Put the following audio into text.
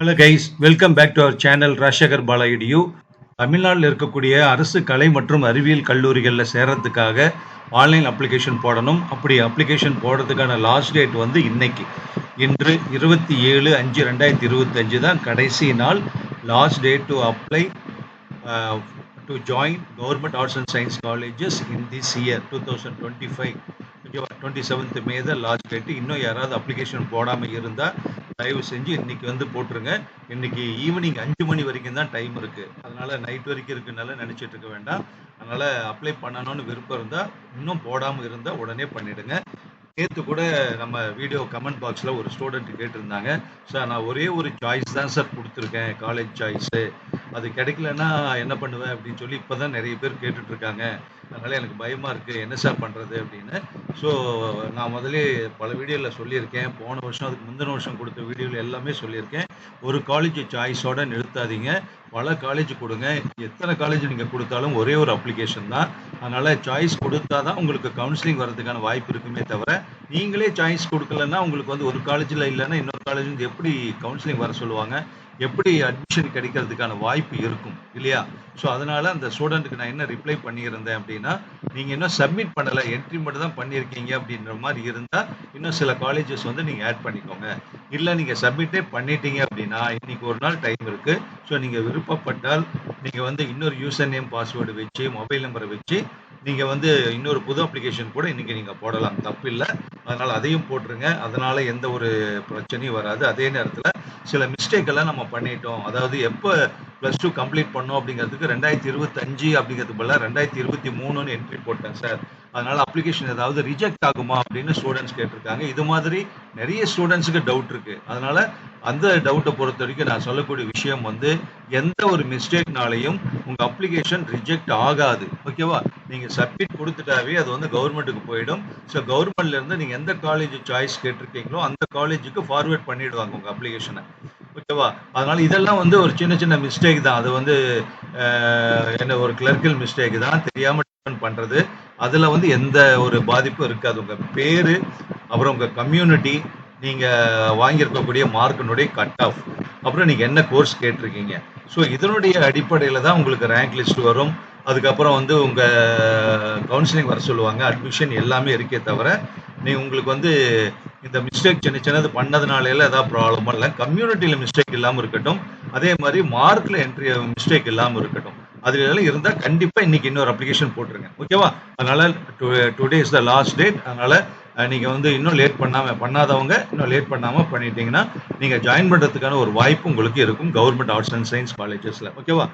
Hello guys welcome back to our channel Rajasekar பாலாயிடியூ தமிழ்நாட்டில் இருக்கக்கூடிய அரசு கலை மற்றும் அறிவியல் கல்லூரிகளில் சேர்கிறதுக்காக ஆன்லைன் அப்ளிகேஷன் போடணும். அப்படி அப்ளிகேஷன் போடுறதுக்கான லாஸ்ட் டேட் வந்து இன்னைக்கு. இன்று இருபத்தி ஏழு அஞ்சு ரெண்டாயிரத்தி இருபத்தஞ்சு தான் கடைசி நாள். Last date to apply to join government arts and science colleges in this year two thousand twenty five twenty seventh May தான் லாஸ்ட் டேட்டு இன்னும் யாராவது அப்ளிகேஷன் போடாமல் இருந்தால் தயவு செஞ்சு இன்னைக்கு வந்து போட்டுருங்க. இன்னைக்கு ஈவினிங் அஞ்சு மணி வரைக்கும் தான் டைம் இருக்கு. அதனால நைட் வரைக்கும் இருக்குனால நினைச்சிட்டு இருக்க வேண்டாம். அதனால அப்ளை பண்ணணும்னு விருப்பம் இருந்தா இன்னும் போடாம இருந்தா உடனே பண்ணிடுங்க. நேற்று கூட நம்ம வீடியோ கமெண்ட் பாக்ஸில் ஒரு ஸ்டூடெண்ட் கேட்டிருந்தாங்க. சார் நான் ஒரே ஒரு சாய்ஸ் தான் சார் கொடுத்துருக்கேன். காலேஜ் சாய்ஸு அது கிடைக்கலன்னா என்ன பண்ணுவேன் அப்படின்னு சொல்லி இப்போ தான் நிறைய பேர் கேட்டுட்டு இருக்காங்க அதனால எனக்கு பயமாக இருக்குது என்ன சார் பண்ணுறது அப்படின்னு. ஸோ நான் முதலே பல வீடியோவில் சொல்லியிருக்கேன். போன வருஷம் அதுக்கு முந்தின வருஷம் கொடுத்த வீடியோவில் எல்லாமே சொல்லியிருக்கேன். ஒரு காலேஜ் சாய்ஸோட நிறுத்தாதீங்க. பல காலேஜ் கொடுங்க. எத்தனை காலேஜ் நீங்கள் கொடுத்தாலும் ஒரே ஒரு அப்ளிகேஷன் தான். அதனால் சாய்ஸ் கொடுத்தா தான் உங்களுக்கு கவுன்சிலிங் வர்றதுக்கான வாய்ப்பு இருக்குமே தவிர நீங்களே சாய்ஸ் கொடுக்கலன்னா உங்களுக்கு வந்து ஒரு காலேஜில் இல்லைன்னா இன்னொரு காலேஜ் எப்படி கவுன்சிலிங் வர சொல்லுவாங்க? எப்படி அட்மிஷன் கிடைக்கிறதுக்கான வாய்ப்பு இருக்கும் இல்லையா? ஸோ அதனால் அந்த ஸ்டூடெண்ட்டுக்கு நான் என்ன ரிப்ளை பண்ணியிருந்தேன் அப்படின்னா நீங்கள் இன்னும் சப்மிட் பண்ணலை என்ட்ரி மட்டும் தான் பண்ணியிருக்கீங்க அப்படின்ற மாதிரி இருந்தால் இன்னும் சில காலேஜஸ் வந்து நீங்கள் ஆட் பண்ணிக்கோங்க. இல்லை நீங்கள் சப்மிட்டே பண்ணிட்டீங்க அப்படின்னா இன்னைக்கு ஒரு நாள் டைம் இருக்குது ஸோ நீங்கள் விருப்பப்பட்டால் நீங்கள் வந்து இன்னொரு யூசர் நேம் பாஸ்வேர்டு வச்சு மொபைல் நம்பரை வச்சு நீங்கள் வந்து இன்னொரு புது அப்ளிகேஷன் கூட இன்றைக்கி நீங்கள் போடலாம். தப்பு இல்லை. அதனால் அதையும் போட்டுருங்க. அதனால் எந்த ஒரு பிரச்சனையும் வராது. அதே நேரத்தில் சில மிஸ்டேக்கெல்லாம் நம்ம பண்ணிட்டோம். அதாவது எப்போ ப்ளஸ் டூ கம்ப்ளீட் பண்ணோம் அப்படிங்கிறதுக்கு ரெண்டாயிரத்தி இருபத்தஞ்சு அப்படிங்கிறதுக்கு பதிலாக ரெண்டாயிரத்தி இருபத்தி மூணுன்னு என்ட்ரி போட்டேன் சார் அதனால அப்ளிகேஷன் ஏதாவது ரிஜெக்ட் ஆகுமா அப்படின்னு ஸ்டூடெண்ட்ஸ் கேட்டிருக்காங்க. இது மாதிரி நிறைய ஸ்டூடெண்ட்ஸுக்கு டவுட் இருக்கு. அதனால அந்த டவுட்டை பொறுத்த வரைக்கும் நான் சொல்லக்கூடிய விஷயம் வந்து எந்த ஒரு மிஸ்டேக்னாலையும் உங்க அப்ளிகேஷன் ரிஜெக்ட் ஆகாது. ஓகேவா நீங்க சப்மிட் கொடுத்துட்டாவே அது வந்து கவர்மெண்ட்டுக்கு போயிடும். ஸோ கவர்மெண்ட்ல இருந்து நீங்க எந்த காலேஜ் சாய்ஸ் கேட்டிருக்கீங்களோ அந்த காலேஜுக்கு ஃபார்வேர்ட் பண்ணிடுவாங்க உங்க அப்ளிகேஷனை ஓகேவா? அதனால இதெல்லாம் வந்து ஒரு சின்ன சின்ன மிஸ்டேக் தான். அது வந்து என்ன ஒரு கிளர்க்கல் மிஸ்டேக் தான். தெரியாம பண்றது. அதுல வந்து எந்த ஒரு பாதிப்பும் இருக்காது. உங்க பேரு அப்புறம் உங்க கம்யூனிட்டி நீங்க வாங்கியிருக்கக்கூடிய மார்க்கினுடைய கட் ஆஃப் அப்புறம் நீங்க என்ன கோர்ஸ் கேட்டிருக்கீங்க? ஸோ இதனுடைய அடிப்படையில தான் உங்களுக்கு ரேங்க் லிஸ்ட் வரும். அதுக்கப்புறம் வந்து உங்க கவுன்சிலிங் வர சொல்லுவாங்க. அட்மிஷன் எல்லாமே இருக்கே தவிர நீ உங்களுக்கு வந்து இந்த மிஸ்டேக் சின்ன சின்னது பண்ணதுனால ஏதாவது ப்ராப்ளம் இல்லை. கம்யூனிட்டியில் மிஸ்டேக் இல்லாமல் இருக்கட்டும். அதே மாதிரி மார்க்கில் என்ட்ரி மிஸ்டேக் இல்லாமல் இருக்கட்டும். அதுல எல்லாம் இருந்தால் கண்டிப்பாக இன்னைக்கு இன்னொரு அப்ளிகேஷன் போட்டுருங்க. ஓகேவா அதனால today is the last date அதனால நீங்கள் வந்து இன்னும் லேட் பண்ணாம பண்ணாதவங்க இன்னும் லேட் பண்ணாமல் பண்ணிட்டீங்கன்னா நீங்கள் ஜாயின் பண்ணுறதுக்கான ஒரு வாய்ப்பு உங்களுக்கு இருக்கும். கவர்மெண்ட் ஆர்ட்ஸ் அண்ட் சயின்ஸ் காலேஜஸ்ல ஓகேவா